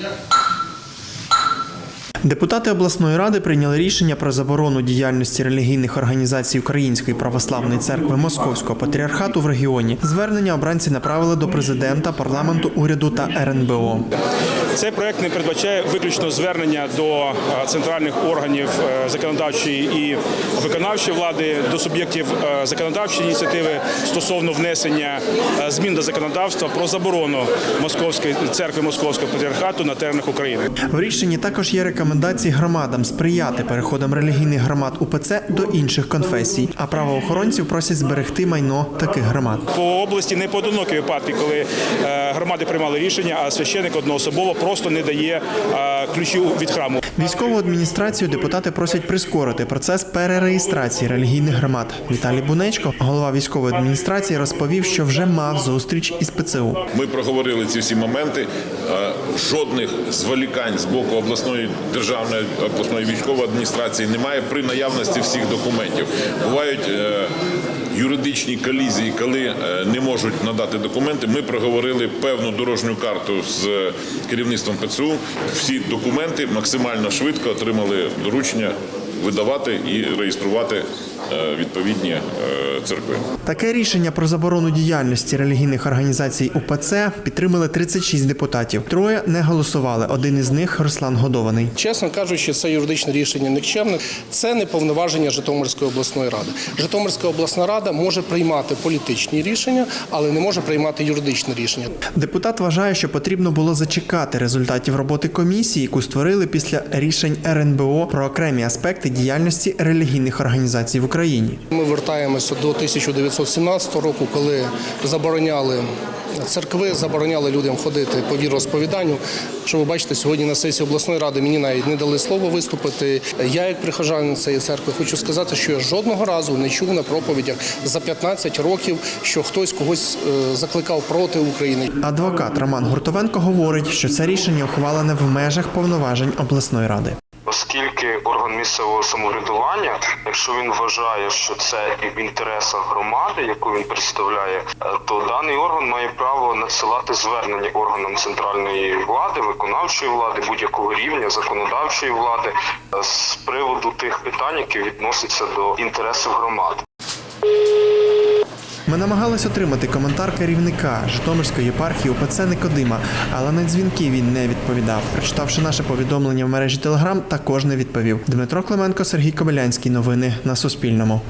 그냥 Депутати обласної ради прийняли рішення про заборону діяльності релігійних організацій Української православної церкви Московського патріархату в регіоні. Звернення обранці направили до президента, парламенту, уряду та РНБО. Цей проект не передбачає виключно звернення до е, центральних органів е, законодавчої і виконавчої влади, до суб'єктів е, законодавчої ініціативи стосовно внесення змін до законодавства про заборону Московської церкви Московського патріархату на теренах України. В рішенні також є рекомендації громадам сприяти переходам релігійних громад УПЦ до інших конфесій, а правоохоронців просять зберегти майно таких громад. По області не поодинокі випадки, коли е, громади приймали рішення, а священик одноособово просто не дає е, ключів від храму. Військову адміністрацію депутати просять прискорити процес перереєстрації релігійних громад. Віталій Бунечко, голова військової адміністрації, розповів, що вже мав зустріч із ПЦУ. Ми проговорили ці всі моменти. Е, Жодних зволікань з боку обласної державної обласної військової адміністрації немає при наявності всіх документів. Бувають е, юридичні колізії, коли е, не можуть надати документи. Ми проговорили певну дорожню карту з керівництвом ПЦУ. Всі документи максимально швидко отримали доручення видавати і реєструвати е, відповідні е, церкви. Таке рішення про заборону діяльності релігійних організацій УПЦ підтримали 36 депутатів. Троє не голосували. Один із них Руслан Годований. Чесно кажучи, це юридичне рішення нікчемне. Це не повноваження Житомирської обласної ради. Житомирська обласна рада може приймати політичні рішення, але не може приймати юридичне рішення. Депутат вважає, що потрібно було зачекати результатів роботи комісії, яку створили після рішень РНБО про окремі аспекти діяльності релігійних організацій в Україні. Ми вертаємося до 1917 року, коли забороняли церкви, забороняли людям ходити по віросповіданню. Що ви бачите, сьогодні на сесії обласної ради мені навіть не дали слово виступити. Я, як прихожанин цієї церкви, хочу сказати, що я жодного разу не чув на проповідях за 15 років, що хтось когось е, закликав проти України. Адвокат Роман Гуртовенко говорить, що це рішення ухвалене в межах повноважень обласної ради. Оскільки орган місцевого самоврядування, якщо він вважає, що це в інтересах громади, яку він представляє, е, то даний орган має право надсилати звернення органам центральної влади, виконавчої влади, будь-якого рівня законодавчої влади е, з приводу тих питань, які відносяться до інтересів громад. Ми намагалися отримати коментар керівника Житомирської єпархії УПЦ Никодима, але на дзвінки він не відповідав. Прочитавши наше повідомлення в мережі Телеграм, також не відповів. Дмитро Клименко, Сергій Кобилянський. Новини на Суспільному.